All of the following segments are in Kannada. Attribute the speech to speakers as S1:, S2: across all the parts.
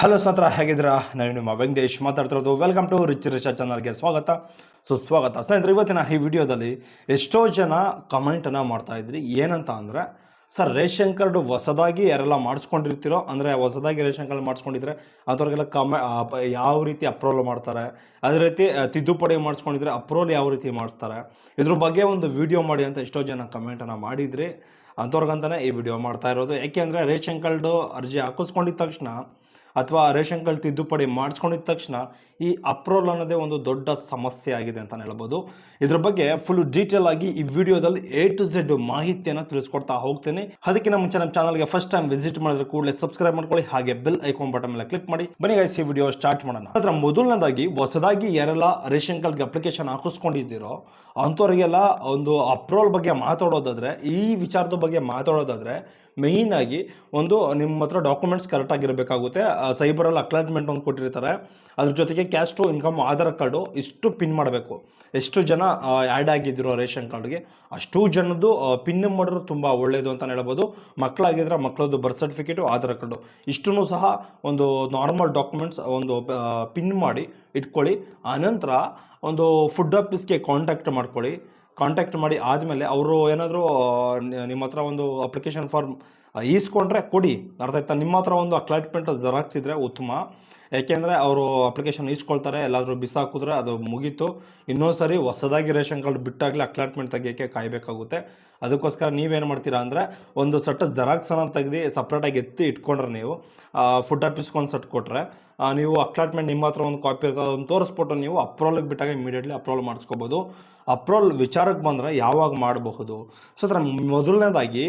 S1: ಹಲೋ ಸ್ನೇಹಿತರ, ಹೇಗಿದ್ದೀರಾ? ನಾನು ನಿಮ್ಮ ವೆಂಕಟೇಶ್ ಮಾತಾಡ್ತಿರೋದು. ವೆಲ್ಕಮ್ ಟು ರಿಚ್ ರಿಚ ಚಾನಲ್ಗೆ ಸ್ವಾಗತ. ಸುಸ್ವಾಗತ ಸ್ನೇಹಿತರೆ, ಇವತ್ತಿನ ಈ ವಿಡಿಯೋದಲ್ಲಿ ಎಷ್ಟೋ ಜನ ಕಮೆಂಟನ್ನು ಮಾಡ್ತಾ ಇದ್ರಿ. ಏನಂತ ಅಂದರೆ, ಸರ್, ರೇಷನ್ ಕಾರ್ಡು ಹೊಸದಾಗಿ ಯಾರೆಲ್ಲ ಮಾಡಿಸ್ಕೊಂಡಿರ್ತೀರೋ, ಅಂದರೆ ಹೊಸದಾಗಿ ರೇಷನ್ ಕಾರ್ಡ್ ಮಾಡಿಸ್ಕೊಂಡಿದ್ರೆ ಅಂಥವ್ರಿಗೆಲ್ಲ ಕಮ ಯಾವ ರೀತಿ ಅಪ್ರೂವಲ್ ಮಾಡ್ತಾರೆ? ಅದೇ ರೀತಿ ತಿದ್ದುಪಡಿ ಮಾಡಿಸ್ಕೊಂಡಿದ್ರೆ ಅಪ್ರೂವಲ್ ಯಾವ ರೀತಿ ಮಾಡ್ತಾರೆ ಇದ್ರ ಬಗ್ಗೆ ಒಂದು ವಿಡಿಯೋ ಮಾಡಿ ಅಂತ ಎಷ್ಟೋ ಜನ ಕಮೆಂಟನ್ನು ಮಾಡಿದ್ರಿ. ಅಂಥವ್ರಿಗಂತಲೇ ಈ ವಿಡಿಯೋ ಮಾಡ್ತಾ ಇರೋದು. ಯಾಕೆ ಅಂದರೆ, ರೇಷನ್ ಕಾರ್ಡು ಅರ್ಜಿ ಹಾಕಿಸ್ಕೊಂಡಿದ್ದ ತಕ್ಷಣ ಅಥವಾ ರೇಷನ್ ಕಾರ್ಡ್ ತಿದ್ದುಪಡಿ ಮಾಡಿಸ್ಕೊಂಡಿದ ತಕ್ಷಣ ಈ ಅಪ್ರೋಲ್ ಅನ್ನೋದೇ ಒಂದು ದೊಡ್ಡ ಸಮಸ್ಯೆ ಆಗಿದೆ ಅಂತ ಹೇಳ್ಬೋದು. ಇದ್ರ ಬಗ್ಗೆ ಫುಲ್ ಡೀಟೇಲ್ ಆಗಿ ಈ ವಿಡಿಯೋದಲ್ಲಿ ಎ ಟು ಝೆಡ್ ಮಾಹಿತಿಯನ್ನು ತಿಳಿಸ್ಕೊಡ್ತಾ ಹೋಗ್ತೇನೆ. ಅದಕ್ಕಿಂತ ಮುಂಚೆ ನಮ್ಮ ಚಾನಲ್ಗೆ ಫಸ್ಟ್ ಟೈಮ್ ವಿಸಿಟ್ ಮಾಡಿದ್ರೆ ಕೂಡಲೇ ಸಬ್ಸ್ಕ್ರೈಬ್ ಮಾಡ್ಕೊಳ್ಳಿ, ಹಾಗೆ ಬೆಲ್ ಐಕಾನ್ ಬಟನ್ ಮೇಲೆ ಕ್ಲಿಕ್ ಮಾಡಿ. ಬನ್ನಿ ಗೈಸ್ ಈ ವಿಡಿಯೋ ಸ್ಟಾರ್ಟ್ ಮಾಡೋಣ. ಅದರ ಮೊದಲನೇದಾಗಿ ಹೊಸದಾಗಿ ಯಾರೆಲ್ಲ ರೇಷನ್ ಕಾರ್ಡ್ಗೆ ಅಪ್ಲಿಕೇಶನ್ ಹಾಕಿಸ್ಕೊಂಡಿದ್ದೀರೋ, ಅಂಥವ್ರಿಗೆಲ್ಲ ಒಂದು ಅಪ್ರೋಲ್ ಬಗ್ಗೆ ಮಾತಾಡೋದಾದ್ರೆ, ಈ ವಿಚಾರದ ಬಗ್ಗೆ ಮಾತಾಡೋದಾದ್ರೆ ಮೇಯ್ನ್ ಆಗಿ ಒಂದು ನಿಮ್ಮ ಹತ್ರ ಡಾಕ್ಯುಮೆಂಟ್ಸ್ ಕರೆಕ್ಟ್ ಆಗಿರಬೇಕಾಗುತ್ತೆ. ಸೈಬರಲ್ಲಿ ಅಕ್ಲಾಟ್ಮೆಂಟ್ ಒಂದು ಕೊಟ್ಟಿರ್ತಾರೆ. ಅದ್ರ ಜೊತೆಗೆ ಕ್ಯಾಸ್ಟು ಇನ್ಕಮ್ ಆಧಾರ್ ಕಾರ್ಡು ಇಷ್ಟು ಪಿನ್ ಮಾಡಬೇಕು. ಎಷ್ಟು ಜನ ಆ್ಯಡ್ ಆಗಿದ್ದಿರೋ ರೇಷನ್ ಕಾರ್ಡ್ಗೆ ಅಷ್ಟು ಜನದ್ದು ಪಿನ್ ಮಾಡಿದ್ರು ತುಂಬ ಒಳ್ಳೆಯದು ಅಂತ ಹೇಳ್ಬೋದು. ಮಕ್ಕಳಾಗಿದ್ರೆ ಮಕ್ಕಳದ್ದು ಬರ್ತ್ ಸರ್ಟಿಫಿಕೇಟು ಆಧಾರ್ ಕಾರ್ಡು ಇಷ್ಟೂ ಸಹ ಒಂದು ನಾರ್ಮಲ್ ಡಾಕ್ಯುಮೆಂಟ್ಸ್ ಒಂದು ಪಿನ್ ಮಾಡಿ ಇಟ್ಕೊಳ್ಳಿ. ಆನಂತರ ಒಂದು ಫುಡ್ ಆಫೀಸ್ಗೆ ಕಾಂಟ್ಯಾಕ್ಟ್ ಮಾಡ್ಕೊಳ್ಳಿ. ಕಾಂಟ್ಯಾಕ್ಟ್ ಮಾಡಿ ಆದಮೇಲೆ ಅವರು ಏನಾದರೂ ನಿಮ್ಮ ಹತ್ರ ಒಂದು ಅಪ್ಲಿಕೇಶನ್ ಫಾರ್ಮ್ ಈಸ್ಕೊಂಡ್ರೆ ಕೊಡಿ. ಅರ್ಥ ಆಯ್ತಾ? ನಿಮ್ಮ ಹತ್ರ ಒಂದು ಅಕ್ಲಾಟ್ಮೆಂಟ್ ಜೆರಾಕ್ಸ್ ಇದ್ದರೆ ಉತ್ತಮ. ಯಾಕೆಂದರೆ ಅವರು ಅಪ್ಲಿಕೇಶನ್ ಈಸ್ಕೊಳ್ತಾರೆ, ಎಲ್ಲಾದರೂ ಬಿಸಾಕಿದ್ರೆ ಅದು ಮುಗೀತು. ಇನ್ನೊಂದು ಸರಿ ಹೊಸದಾಗಿ ರೇಷನ್ ಕಾರ್ಡ್ ಬಿಟ್ಟಾಗಲೇ ಅಕ್ಲಾಟ್ಮೆಂಟ್ ತೆಗಿಯೋಕ್ಕೆ ಕಾಯಬೇಕಾಗುತ್ತೆ. ಅದಕ್ಕೋಸ್ಕರ ನೀವೇನು ಮಾಡ್ತೀರಾ ಅಂದರೆ, ಒಂದು ಸೆಟ್ ಜೆರಾಕ್ಸನ್ನು ತೆಗೆದು ಸಪ್ರೇಟಾಗಿ ಎತ್ತಿ ಇಟ್ಕೊಂಡ್ರೆ ನೀವು ಫುಡ್ ಆಫೀಸ್ಗೆ ಒಂದು ಸೆಟ್ ಕೊಟ್ಟರೆ ನೀವು ಅಕ್ಲಾಟ್ಮೆಂಟ್ ನಿಮ್ಮ ಹತ್ರ ಒಂದು ಕಾಪಿ ಇರ್ತದೆ, ಅದನ್ನು ತೋರಿಸ್ಬಿಟ್ಟು ನೀವು ಅಪ್ರೋಲ್ಗೆ ಬಿಟ್ಟಾಗ ಇಮಿಡಿಯೇಟ್ಲಿ ಅಪ್ರೋಲ್ ಮಾಡಿಸ್ಕೋಬೋದು. ಅಪ್ರೂವಲ್ ವಿಚಾರಕ್ಕೆ ಬಂದರೆ ಯಾವಾಗ ಮಾಡಬಹುದು? ಸೊ ಅದರ ಮೊದಲನೇದಾಗಿ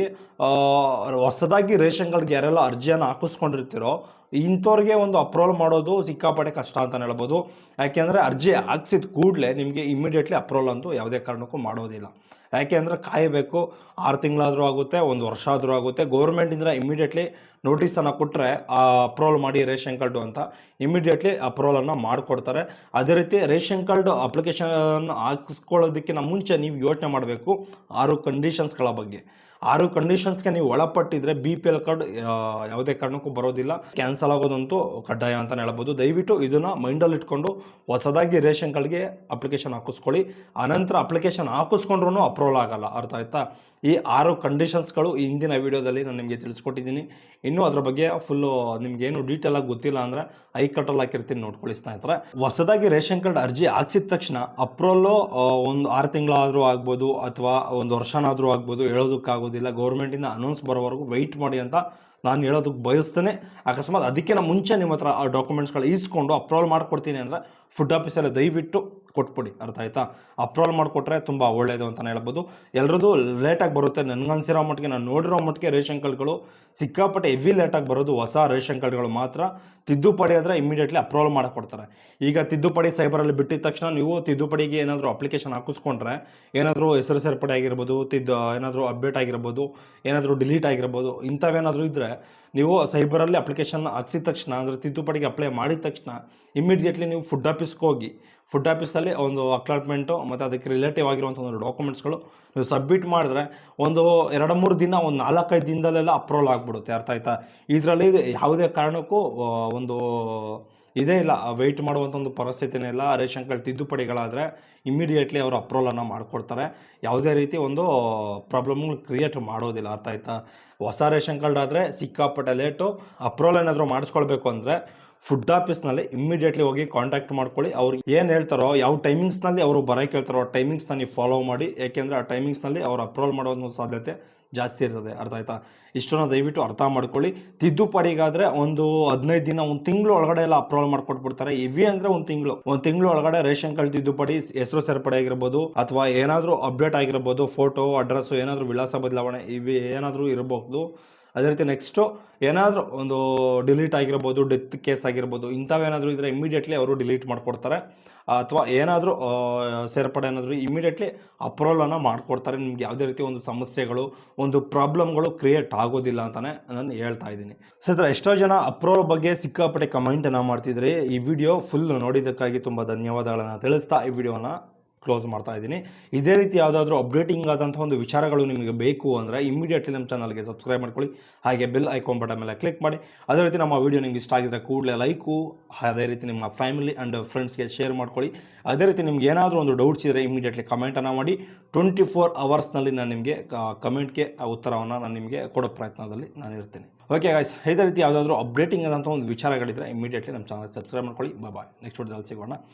S1: ಹೊಸದಾಗಿ ರೇಷನ್ ಕಾರ್ಡ್ಗೆ ಯಾರೆಲ್ಲ ಅರ್ಜಿಯನ್ನು ಹಾಕಿಸ್ಕೊಂಡಿರ್ತೀರೋ ಇಂಥವ್ರಿಗೆ ಒಂದು ಅಪ್ರೂವಲ್ ಮಾಡೋದು ಸಿಕ್ಕಾಪಟ್ಟೆ ಕಷ್ಟ ಅಂತ ಹೇಳ್ಬೋದು. ಯಾಕೆಂದರೆ ಅರ್ಜಿ ಹಾಕ್ಸಿದ ಕೂಡಲೇ ನಿಮಗೆ ಇಮಿಡಿಯೇಟ್ಲಿ ಅಪ್ರೂವಲ್ ಅಂತೂ ಯಾವುದೇ ಕಾರಣಕ್ಕೂ ಮಾಡೋದಿಲ್ಲ. ಯಾಕೆ ಅಂದರೆ ಕಾಯಬೇಕು, ಆರು ತಿಂಗಳಾದರೂ ಆಗುತ್ತೆ, ಒಂದು ವರ್ಷ ಆದರೂ ಆಗುತ್ತೆ. ಗೌರ್ಮೆಂಟಿಂದ ಇಮಿಡಿಯೇಟ್ಲಿ ನೋಟಿಸನ್ನು ಕೊಟ್ಟರೆ ಆ ಅಪ್ರೂವಲ್ ಮಾಡಿ ರೇಷನ್ ಕಾರ್ಡು ಅಂತ ಇಮಿಡಿಯೇಟ್ಲಿ ಅಪ್ರೂವಲನ್ನು ಮಾಡಿಕೊಡ್ತಾರೆ. ಅದೇ ರೀತಿ ರೇಷನ್ ಕಾರ್ಡ್ ಅಪ್ಲಿಕೇಶನ್ ಹಾಕಿಸ್ಕೊಳ್ಳೋದಕ್ಕಿಂತ ಮುಂಚೆ ನೀವು ಯೋಚನೆ ಮಾಡಬೇಕು ಆರು ಕಂಡೀಷನ್ಸ್ಗಳ ಬಗ್ಗೆ. ಆರು ಕಂಡೀಷನ್ಸ್ಗೆ ನೀವು ಒಳಪಟ್ಟಿದ್ರೆ ಬಿ ಪಿ ಎಲ್ ಕಾರ್ಡ್ ಯಾವುದೇ ಕಾರಣಕ್ಕೂ ಬರೋದಿಲ್ಲ. ಕ್ಯಾನ್ಸಲ್ ಆಗೋದಂತೂ ಕಡ್ಡಾಯ ಅಂತಲೇ ಹೇಳ್ಬೋದು. ದಯವಿಟ್ಟು ಇದನ್ನು ಮೈಂಡಲ್ಲಿ ಇಟ್ಕೊಂಡು ಹೊಸದಾಗಿ ರೇಷನ್ ಕಾರ್ಡ್ಗೆ ಅಪ್ಲಿಕೇಶನ್ ಹಾಕಿಸ್ಕೊಳ್ಳಿ. ಆನಂತರ ಅಪ್ಲಿಕೇಶನ್ ಹಾಕಿಸ್ಕೊಂಡ್ರೂ ಅಪ್ರೂವಲ್ ಆಗಲ್ಲ. ಅರ್ಥ ಆಯ್ತಾ? ಈ ಆರು ಕಂಡೀಷನ್ಸ್ಗಳು ಹಿಂದಿನ ವಿಡಿಯೋದಲ್ಲಿ ನಾನು ನಿಮಗೆ ತಿಳಿಸ್ಕೊಟ್ಟಿದ್ದೀನಿ. ಇನ್ನೂ ಅದ್ರ ಬಗ್ಗೆ ಫುಲ್ಲು ಏನು ಡೀಟೇಲ್ ಆಗಿ ಗೊತ್ತಿಲ್ಲ ಅಂದರೆ ಐ ಕಟ್ಟಲ್ ಹಾಕಿರ್ತೀನಿ ನೋಡ್ಕೊಳ್ಳಿ ಸ್ನೇಹಿತರೆ. ಹೊಸದಾಗಿ ರೇಷನ್ ಕಾರ್ಡ್ ಅರ್ಜಿ ಹಾಕ್ಸಿದ ತಕ್ಷಣ ಅಪ್ರೋಲು ಒಂದು ಆರು ತಿಂಗಳಾದರೂ ಆಗ್ಬೋದು ಅಥವಾ ಒಂದು ವರ್ಷನಾದರೂ ಆಗ್ಬೋದು ಹೇಳೋದಕ್ಕಾಗೋದಿಲ್ಲ ಗೌರ್ಮೆಂಟಿಂದ ಅನೌನ್ಸ್ ಬರೋವರೆಗೂ ವೆಯ್ಟ್ ಮಾಡಿ ಅಂತ ನಾನು ಹೇಳೋದಕ್ಕೆ ಬಯಸ್ತೇನೆ. ಅಕಸ್ಮಾತ್ ಅದಕ್ಕಿಂತ ಮುಂಚೆ ನಿಮ್ಮ ಹತ್ರ ಆ ಡಾಕ್ಯುಮೆಂಟ್ಸ್ಗಳು ಈಸ್ಕೊಂಡು ಅಪ್ರೂವಲ್ ಮಾಡಿಕೊಡ್ತೀನಿ ಅಂದರೆ ಫುಡ್ ಆಫೀಸಲ್ಲಿ ದಯವಿಟ್ಟು ಕೊಟ್ಬಿಡಿ. ಅರ್ಥ ಆಯ್ತಾ? ಅಪ್ರೂವಲ್ ಮಾಡಿಕೊಟ್ರೆ ತುಂಬ ಒಳ್ಳೆಯದು ಅಂತಲೇ ಹೇಳ್ಬೋದು. ಎಲ್ರದ್ದು ಲೇಟಾಗಿ ಬರುತ್ತೆ. ನನಗನ್ಸಿರೋ ಮಟ್ಟಿಗೆ, ನಾನು ನೋಡಿರೋ ಮಟ್ಟಿಗೆ ರೇಷನ್ ಕಾರ್ಡ್ಗಳು ಸಿಕ್ಕಾಪಟ್ಟೆ ಹೆವಿ ಲೇಟಾಗಿ ಬರೋದು ಹೊಸ ರೇಷನ್ ಕಾರ್ಡ್ಗಳು ಮಾತ್ರ. ತಿದ್ದುಪಡಿ ಆದರೆ ಇಮಿಡಿಯೇಟ್ಲಿ ಅಪ್ರೂವಲ್ ಮಾಡಿಕೊಡ್ತಾರೆ. ಈಗ ತಿದ್ದುಪಡಿ ಸೈಬರಲ್ಲಿ ಬಿಟ್ಟಿದ ತಕ್ಷಣ ನೀವು ತಿದ್ದುಪಡಿಗೆ ಏನಾದರೂ ಅಪ್ಲಿಕೇಶನ್ ಹಾಕಿಸ್ಕೊಂಡ್ರೆ, ಏನಾದರೂ ಹೆಸರು ಸೇರ್ಪಡೆ ಆಗಿರ್ಬೋದು ತಿದ್ದು ಏನಾದರೂ ಅಪ್ಡೇಟ್ ಆಗಿರ್ಬೋದು, ಏನಾದರೂ ಡಿಲೀಟ್ ಆಗಿರ್ಬೋದು ಇಂಥವೇನಾದರೂ ಇದ್ದರೆ ನೀವು ಸೈಬರಲ್ಲಿ ಅಪ್ಲಿಕೇಶನ್ ಹಾಕ್ಸಿದ ತಕ್ಷಣ, ಅಂದರೆ ತಿದ್ದುಪಡಿಗೆ ಅಪ್ಲೈ ಮಾಡಿದ ತಕ್ಷಣ ಇಮಿಡಿಯೇಟ್ಲಿ ನೀವು ಫುಡ್ ಆಫೀಸ್ಗೆ ಹೋಗಿ ಫುಡ್ ಆಫೀಸಲ್ಲಿ ಒಂದು ಅಕ್ಲಾಟ್ಮೆಂಟು ಮತ್ತು ಅದಕ್ಕೆ ರಿಲೇಟಿವ್ ಆಗಿರುವಂಥ ಒಂದು ಡಾಕ್ಯುಮೆಂಟ್ಸ್ಗಳು ನೀವು ಸಬ್ಮಿಟ್ ಮಾಡಿದ್ರೆ ಒಂದು ಎರಡು ಮೂರು ದಿನ, ಒಂದು ನಾಲ್ಕೈದು ದಿನದಲ್ಲೆಲ್ಲ ಅಪ್ರೂವಲ್ ಆಗಿಬಿಡುತ್ತೆ. ಅರ್ಥ ಆಯ್ತಾ? ಇದರಲ್ಲಿ ಯಾವುದೇ ಕಾರಣಕ್ಕೂ ಒಂದು ಇದೇ ಇಲ್ಲ ವೆಯ್ಟ್ ಮಾಡುವಂಥ ಒಂದು ಪರಿಸ್ಥಿತಿನೇ ಇಲ್ಲ. ರೇಷನ್ ಕಾರ್ಡ್ ತಿದ್ದುಪಡಿಗಳಾದರೆ ಇಮಿಡಿಯೇಟ್ಲಿ ಅವರು ಅಪ್ರೂವಲನ್ನು ಮಾಡಿಕೊಡ್ತಾರೆ. ಯಾವುದೇ ರೀತಿ ಒಂದು ಪ್ರಾಬ್ಲಮ್ಗಳು ಕ್ರಿಯೇಟ್ ಮಾಡೋದಿಲ್ಲ. ಅರ್ಥ ಆಯ್ತಾ? ಹೊಸ ರೇಷನ್ ಕಾರ್ಡ್ ಆದರೆ ಸಿಕ್ಕಾಪಟ್ಟೆ ಲೇಟು ಅಪ್ರೂವಲ್ ಏನಾದರೂ ಮಾಡಿಸ್ಕೊಳ್ಬೇಕು ಅಂದರೆ ಫುಡ್ ಆಫೀಸ್ನಲ್ಲಿ ಇಮ್ಮಿಡಿಯೇಟ್ಲಿ ಹೋಗಿ ಕಾಂಟ್ಯಾಕ್ಟ್ ಮಾಡ್ಕೊಳ್ಳಿ. ಅವ್ರು ಏನು ಹೇಳ್ತಾರೋ, ಯಾವ ಟೈಮಿಂಗ್ಸ್ನಲ್ಲಿ ಅವರು ಬರೋಕ್ಕೆ ಹೇಳ್ತಾರೋ, ಆ ಟೈಮಿಂಗ್ಸ್ನ ನೀವು ಫಾಲೋ ಮಾಡಿ. ಏಕೆಂದರೆ ಆ ಟೈಮಿಂಗ್ಸ್ನಲ್ಲಿ ಅವ್ರು ಅಪ್ರೂವಲ್ ಮಾಡೋ ಸಾಧ್ಯತೆ ಜಾಸ್ತಿ ಇರ್ತದೆ. ಅರ್ಥ ಆಯ್ತಾ? ಇಷ್ಟನ್ನು ದಯವಿಟ್ಟು ಅರ್ಥ ಮಾಡ್ಕೊಳ್ಳಿ. ತಿದ್ದುಪಡಿಗಾದರೆ ಒಂದು ಹದಿನೈದು ದಿನ, ಒಂದು ತಿಂಗಳು ಒಳಗಡೆ ಎಲ್ಲ ಅಪ್ರೂವಲ್ ಮಾಡ್ಕೊಟ್ಬಿಡ್ತಾರೆ. ಇವಿ ಅಂದರೆ ಒಂದು ತಿಂಗಳು. ಒಂದು ತಿಂಗಳು ಒಳಗಡೆ ರೇಷನ್ ಕಾರ್ಡ್ ತಿದ್ದುಪಡಿ ಹೆಸರು ಸೇರ್ಪಡೆ ಆಗಿರ್ಬೋದು, ಅಥವಾ ಏನಾದರೂ ಅಪ್ಡೇಟ್ ಆಗಿರ್ಬೋದು ಫೋಟೋ ಅಡ್ರೆಸ್ಸು ಏನಾದರೂ ವಿಳಾಸ ಬದಲಾವಣೆ, ಇವಿ ಏನಾದರೂ ಇರಬಹುದು ಅದೇ ರೀತಿ ನೆಕ್ಸ್ಟು ಏನಾದರೂ ಒಂದು ಡಿಲೀಟ್ ಆಗಿರ್ಬೋದು ಡೆತ್ ಕೇಸ್ ಆಗಿರ್ಬೋದು ಇಂಥವೇನಾದರೂ ಇದ್ದರೆ ಇಮಿಡಿಯೇಟ್ಲಿ ಅವರು ಡಿಲೀಟ್ ಮಾಡಿಕೊಡ್ತಾರೆ. ಅಥವಾ ಏನಾದರೂ ಸೇರ್ಪಡೆ ಏನಾದರೂ ಇಮಿಡಿಯೇಟ್ಲಿ ಅಪ್ರೂವಲನ್ನು ಮಾಡಿಕೊಡ್ತಾರೆ. ನಿಮ್ಗೆ ಯಾವುದೇ ರೀತಿ ಒಂದು ಸಮಸ್ಯೆಗಳು, ಒಂದು ಪ್ರಾಬ್ಲಮ್ಗಳು ಕ್ರಿಯೇಟ್ ಆಗೋದಿಲ್ಲ ಅಂತಲೇ ನಾನು ಹೇಳ್ತಾ ಇದ್ದೀನಿ. ಸರ್ ಎಷ್ಟೋ ಜನ ಅಪ್ರೂವಲ್ ಬಗ್ಗೆ ಸಿಕ್ಕಾಪಟ್ಟೆ ಕಮೆಂಟನ್ನು ಮಾಡ್ತಿದ್ರೆ. ಈ ವಿಡಿಯೋ ಫುಲ್ ನೋಡಿದ್ದಕ್ಕಾಗಿ ತುಂಬ ಧನ್ಯವಾದಗಳನ್ನು ತಿಳಿಸ್ತಾ ಈ ವಿಡಿಯೋನ ಕ್ಲೋಸ್ ಮಾಡ್ತಾ ಇದ್ದೀನಿ. ಇದೇ ರೀತಿ ಯಾವುದಾದ್ರೂ ಅಪ್ಡೇಟಿಂಗ್ ಆದಂಥ ಒಂದು ವಿಚಾರಗಳು ನಿಮಗೆ ಬೇಕು ಅಂದರೆ ಇಮಿಡಿಯೇಟ್ಲಿ ನಮ್ಮ ಚಾನಲ್ಗೆ ಸಬ್ಸ್ಕ್ರೈಬ್ ಮಾಡ್ಕೊಳ್ಳಿ. ಹಾಗೆ ಬೆಲ್ ಐಕಾನ್ ಬಟನ್ ಮೇಲೆ ಕ್ಲಿಕ್ ಮಾಡಿ. ಅದೇ ರೀತಿ ನಮ್ಮ ವಿಡಿಯೋ ನಿಮ್ಗೆ ಇಷ್ಟ ಆಗಿದ್ರೆ ಕೂಡಲೇ ಲೈಕು ಅದೇ ರೀತಿ ನಿಮ್ಮ ಫ್ಯಾಮಿಲಿ ಆ್ಯಂಡ್ ಫ್ರೆಂಡ್ಸ್ಗೆ ಶೇರ್ ಮಾಡ್ಕೊಳ್ಳಿ. ಅದೇ ರೀತಿ ನಿಮ್ಗೆ ಏನಾದರೂ ಒಂದು ಡೌಟ್ಸ್ ಇದ್ದರೆ ಇಮಿಡಿಯೇಟ್ಲಿ ಕಮೆಂಟನ್ನು ಮಾಡಿ. ಟ್ವೆಂಟಿ ಫೋರ್ ಅವರ್ಸ್ನಲ್ಲಿ ನಾನು ನಿಮಗೆ ಕಮೆಂಟ್ಗೆ ಉತ್ತರವನ್ನು ನಾನು ನಿಮಗೆ ಕೊಡೋ ಪ್ರಯತ್ನದಲ್ಲಿ ನಾನು ಇರ್ತೇನೆ. ಓಕೆ ಗಾಯ್ಸ್ ಇದೇ ರೀತಿ ಯಾವುದಾದ್ರೂ ಅಪ್ಡೇಟಿಂಗ್ ಆದಂಥ ಒಂದು ವಿಚಾರಗಳಿದ್ರೆ ಇಮಿಡಿಯೇಟ್ಲಿ ನಮ್ಮ ಚಾನಲ್ ಸಬ್ಸ್ಕ್ರೈಬ್ ಮಾಡ್ಕೊಳ್ಳಿ. ಬಾಯ್ ನೆಕ್ಸ್ಟ್ ವಿಡಿಯೋದಲ್ಲಿ ಸಿಗೋಣ.